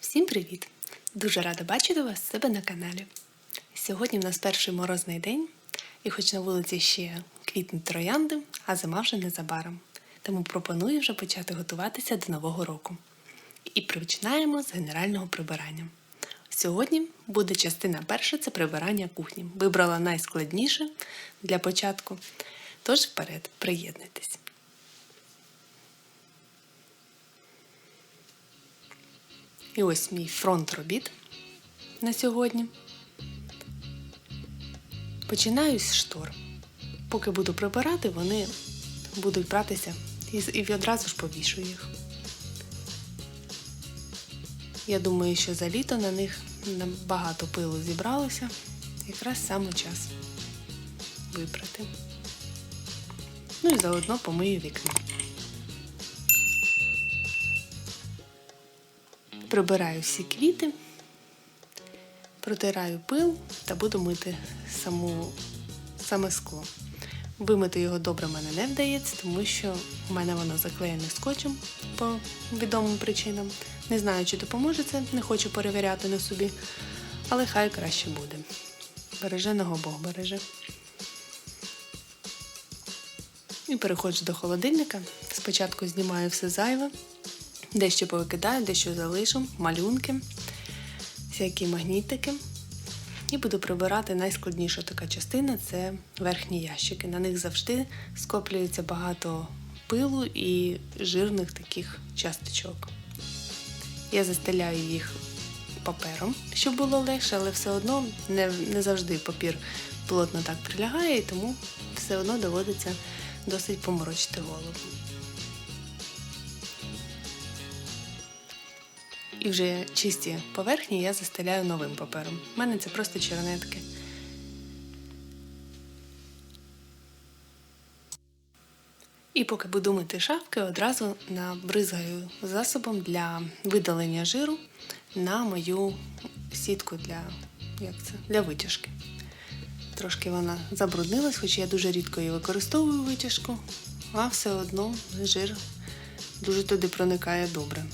Всім привіт! Дуже рада бачити вас себе на каналі. Сьогодні в нас перший морозний день, і хоч на вулиці ще квітнуть троянди, а зима вже незабаром. Тому пропоную вже почати готуватися до Нового року. І починаємо з генерального прибирання. Сьогодні буде частина перша це прибирання кухні. Вибрала найскладніше для початку. Тож вперед, приєднуйтесь. І ось мій фронт робіт на сьогодні. Починаю з штор. Поки буду прибирати, вони будуть братися і одразу ж повішу їх. Я думаю, що за літо на них багато пилу зібралося. Якраз саме час випрати. Ну і заодно помию вікно. Прибираю всі квіти, протираю пил та буду мити саму, саме скло. Вимити його добре мене не вдається, тому що в мене воно заклеєне скотчем по відомим причинам. Не знаю, чи допоможе це, не хочу перевіряти на собі, але хай краще буде. Береженого Бог береже. І переходжу до холодильника. Спочатку знімаю все зайве. Дещо повикидаю, дещо залишу, малюнки, всякі магнітики. І буду прибирати найскладніша така частина це верхні ящики. На них завжди скоплюється багато пилу і жирних таких часточок. Я застеляю їх папером, щоб було легше, але все одно не, не завжди папір плотно так прилягає, і тому все одно доводиться досить поморочити голову. І вже чисті поверхні я застеляю новим папером. У мене це просто чернетки. І поки буду мити шафки, одразу набризгаю засобом для видалення жиру на мою сітку для як це, для витяжки. Трошки вона забруднилась, хоч я дуже рідко її використовую витяжку, а все одно жир дуже туди проникає добре.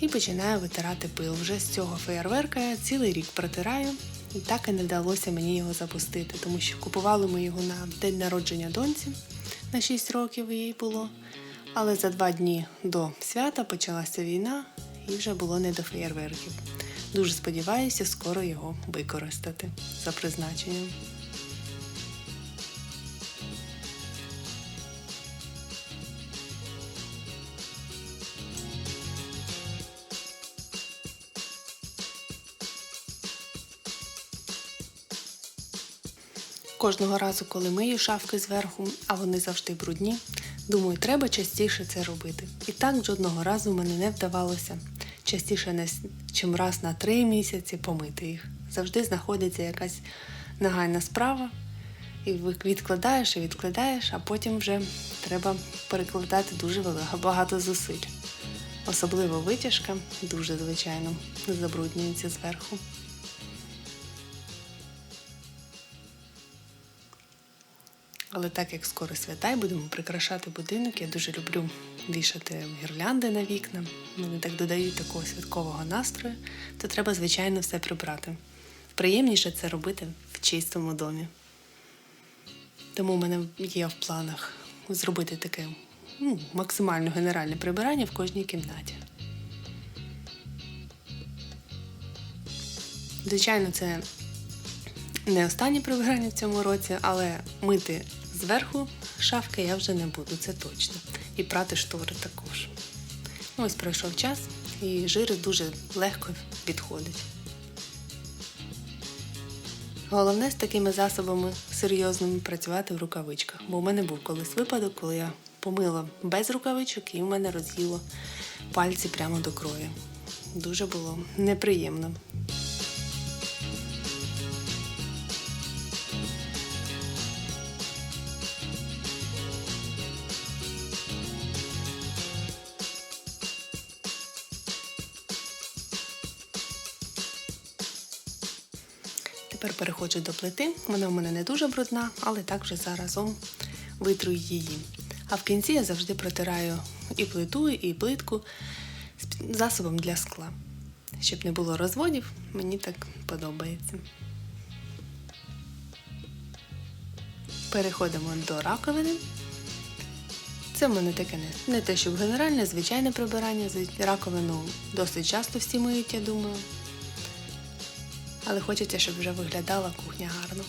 І починаю витирати пил. Вже з цього феєрверка я цілий рік протираю, і так і не вдалося мені його запустити, тому що купували ми його на день народження доньці на 6 років їй було. Але за два дні до свята почалася війна і вже було не до феєрверків. Дуже сподіваюся, скоро його використати за призначенням. Кожного разу, коли мию шафки зверху, а вони завжди брудні, думаю, треба частіше це робити. І так жодного разу мене не вдавалося частіше, ніж раз на три місяці помити їх. Завжди знаходиться якась нагальна справа, і відкладаєш і відкладаєш, а потім вже треба перекладати дуже багато зусиль. Особливо витяжка дуже, звичайно, забруднюється зверху. Але так як скоро свята і будемо прикрашати будинок, я дуже люблю вішати гірлянди на вікна. Вони так додають такого святкового настрою, то треба, звичайно, все прибрати. Приємніше це робити в чистому домі. Тому в мене є в планах зробити таке ну, максимально генеральне прибирання в кожній кімнаті. Звичайно, це не останнє прибирання в цьому році, але мити зверху шафки я вже не буду, це точно. І прати штори також. Ось пройшов час і жири дуже легко відходить. Головне з такими засобами серйозними працювати в рукавичках, бо у мене був колись випадок, коли я помила без рукавичок і в мене роз'їло пальці прямо до крові. Дуже було неприємно. Переходжу до плити. Вона в мене не дуже брудна, але так вже заразом витру її. А в кінці я завжди протираю і плиту, і плитку засобом для скла. Щоб не було розводів, мені так подобається. Переходимо до раковини. Це в мене таке не, не те, щоб генеральне, звичайне прибирання. Раковину досить часто всі миють, я думаю. Але хочеться, щоб вже виглядала кухня гарно.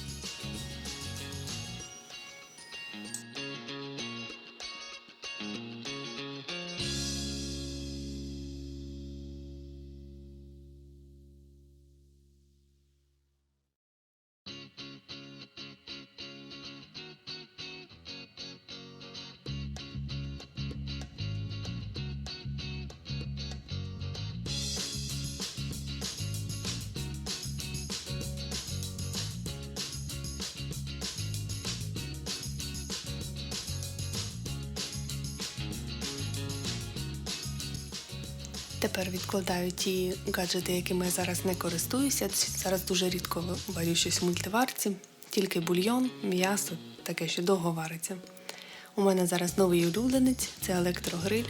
Тепер відкладаю ті гаджети, якими я зараз не користуюся. Зараз дуже рідко варю щось в мультиварці, тільки бульйон, м'ясо, таке, що довго вариться. У мене зараз новий улюбленець це електрогриль.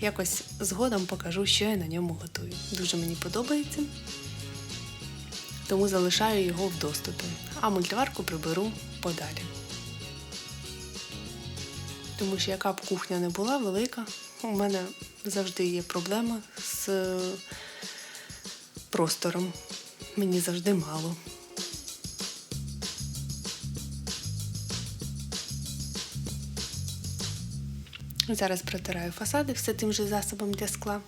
Якось згодом покажу, що я на ньому готую. Дуже мені подобається, тому залишаю його в доступі, а мультиварку приберу подалі. Тому що яка б кухня не була велика, у мене завжди є проблема з е, простором. Мені завжди мало. Зараз протираю фасади все тим же засобом для скла.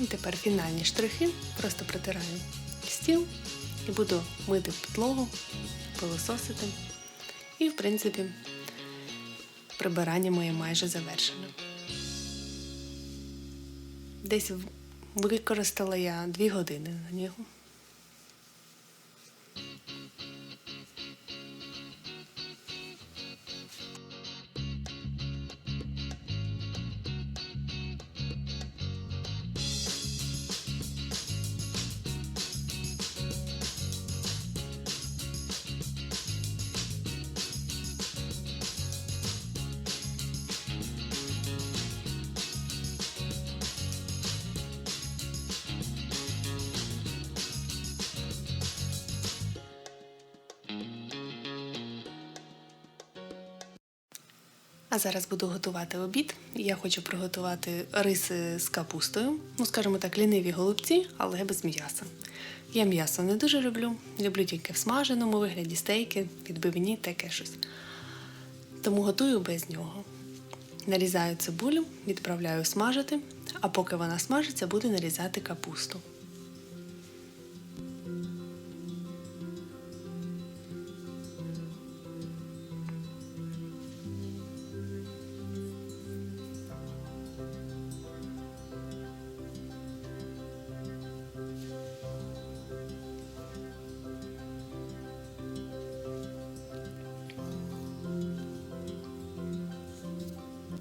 І тепер фінальні штрихи. Просто протираю стіл і буду мити підлогу, пилососити. І, в принципі, прибирання моє майже завершено. Десь використала я дві години на нього. А зараз буду готувати обід. Я хочу приготувати риси з капустою. Ну, скажімо так, ліниві голубці, але без м'яса. Я м'ясо не дуже люблю. Люблю тільки в смаженому вигляді стейки, відбивні, таке щось. Тому готую без нього. Нарізаю цибулю, відправляю смажити, а поки вона смажиться, буду нарізати капусту.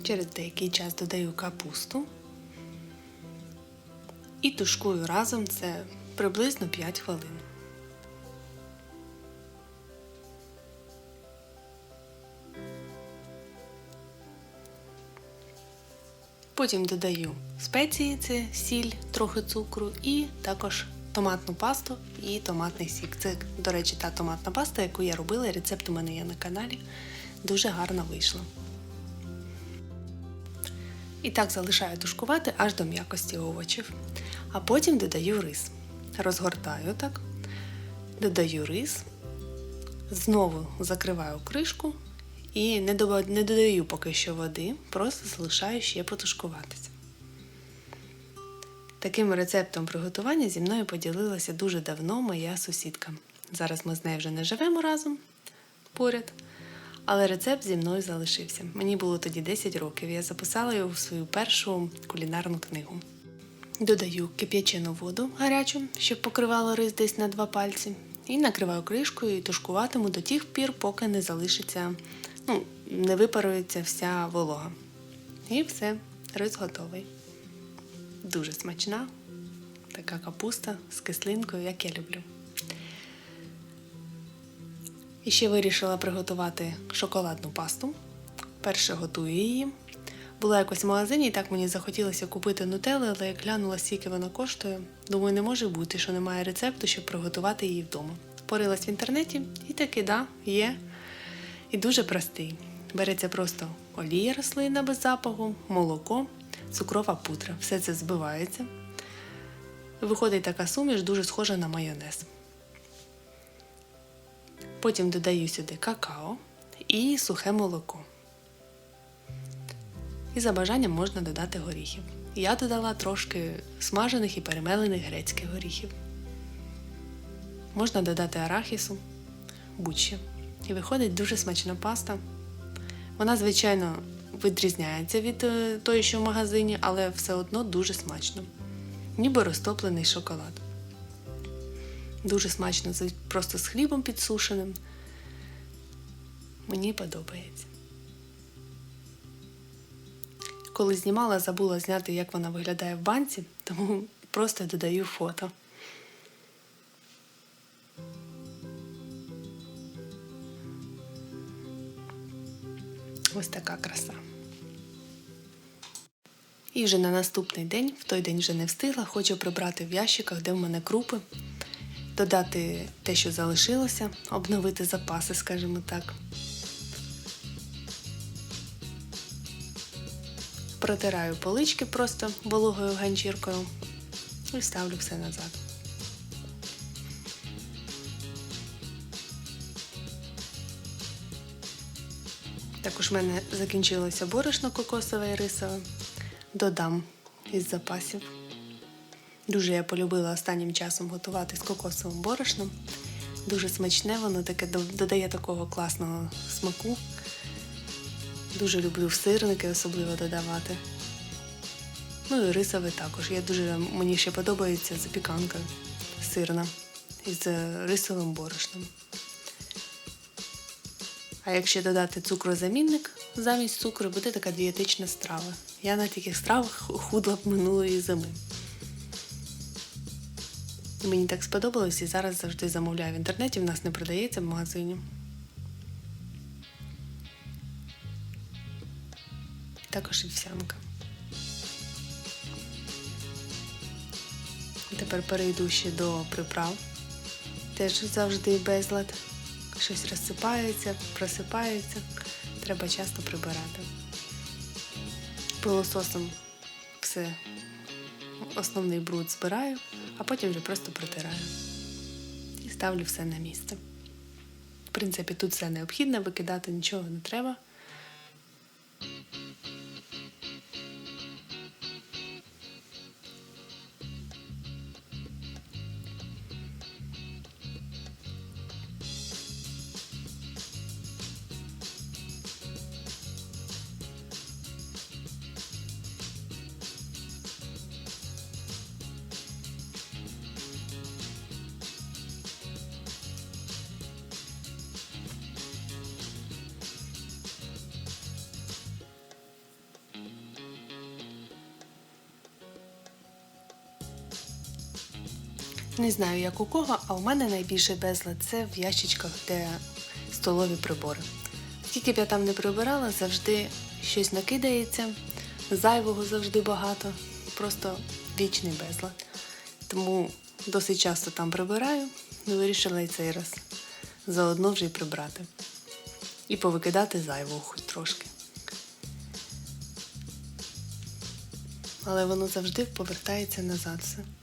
Через деякий час додаю капусту і тушкую разом це приблизно 5 хвилин. Потім додаю спеції, це сіль, трохи цукру і також томатну пасту і томатний сік. Це, до речі, та томатна паста, яку я робила, рецепт у мене є на каналі. Дуже гарно вийшло. І так залишаю тушкувати аж до м'якості овочів. А потім додаю рис. Розгортаю так, додаю рис, знову закриваю кришку і не додаю поки що води, просто залишаю ще потушкуватися. Таким рецептом приготування зі мною поділилася дуже давно моя сусідка. Зараз ми з нею вже не живемо разом поряд, але рецепт зі мною залишився. Мені було тоді 10 років, я записала його в свою першу кулінарну книгу. Додаю кип'ячену воду гарячу, щоб покривало рис десь на два пальці. І накриваю кришкою і тушкуватиму до тих пір, поки не залишиться, ну, не випарується вся волога. І все. рис готовий. Дуже смачна, така капуста з кислинкою, як я люблю. І ще вирішила приготувати шоколадну пасту. Перше готую її. Була якось в магазині, і так мені захотілося купити нутелли, але як глянула, скільки вона коштує, думаю, не може бути, що немає рецепту, щоб приготувати її вдома. Порилась в інтернеті і таки, да, є. І дуже простий. Береться просто олія рослинна без запаху, молоко, цукрова пудра. Все це збивається. Виходить така суміш, дуже схожа на майонез. Потім додаю сюди какао і сухе молоко. І за бажанням можна додати горіхів. Я додала трошки смажених і перемелених грецьких горіхів. Можна додати арахісу, будь-що. І виходить дуже смачна паста. Вона, звичайно, відрізняється від е, тої, що в магазині, але все одно дуже смачно. Ніби розтоплений шоколад. Дуже смачно, просто з хлібом підсушеним. Мені подобається. Коли знімала, забула зняти, як вона виглядає в банці, тому просто додаю фото. Ось така краса. І вже на наступний день, в той день вже не встигла, хочу прибрати в ящиках, де в мене крупи, додати те, що залишилося, обновити запаси, скажімо так. Протираю полички просто вологою ганчіркою і ставлю все назад. Також в мене закінчилося борошно кокосове і рисове. Додам із запасів. Дуже я полюбила останнім часом готувати з кокосовим борошном. Дуже смачне, воно таке додає такого класного смаку. Дуже люблю в сирники особливо додавати. Ну і рисове також. Я дуже, мені ще подобається запіканка сирна із е, рисовим борошном. А якщо додати цукрозамінник замість цукру, буде така дієтична страва. Я на таких стравах худла б минулої зими. Мені так сподобалось і зараз завжди замовляю в інтернеті, в нас не продається в магазині. Також вівсянка. Тепер перейду ще до приправ. Теж завжди безлад. Щось розсипається, просипається. Треба часто прибирати. Пилососом все, основний бруд збираю, а потім вже просто протираю. І ставлю все на місце. В принципі, тут все необхідне, викидати нічого не треба. Не знаю, як у кого, а у мене найбільший безлад це в ящичках, де столові прибори. Скільки б я там не прибирала, завжди щось накидається, зайвого завжди багато, просто вічний безлад. Тому досить часто там прибираю, і вирішила і цей раз заодно вже й прибрати. І повикидати зайвого хоч трошки. Але воно завжди повертається назад все.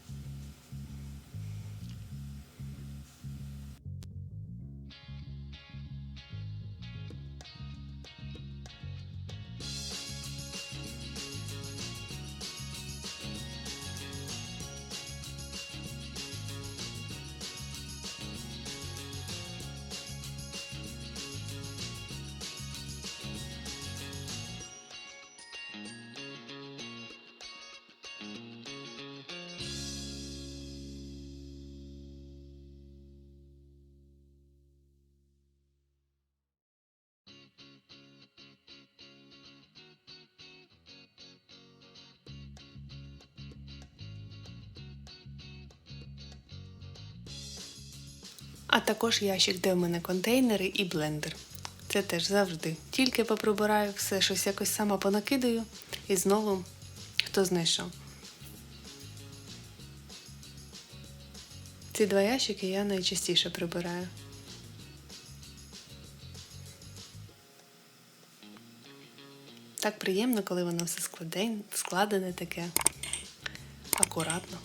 А також ящик, де в мене контейнери і блендер. Це теж завжди. Тільки поприбираю все, щось якось сама понакидаю і знову хто знайшов. Ці два ящики я найчастіше прибираю. Так приємно, коли воно все складене, складене таке акуратно.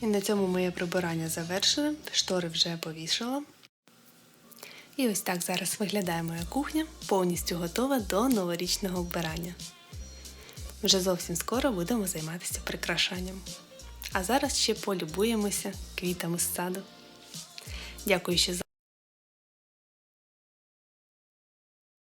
І на цьому моє прибирання завершене. Штори вже повішала. І ось так зараз виглядає моя кухня, повністю готова до новорічного вбирання. Вже зовсім скоро будемо займатися прикрашанням. А зараз ще полюбуємося квітами з саду. Дякую, що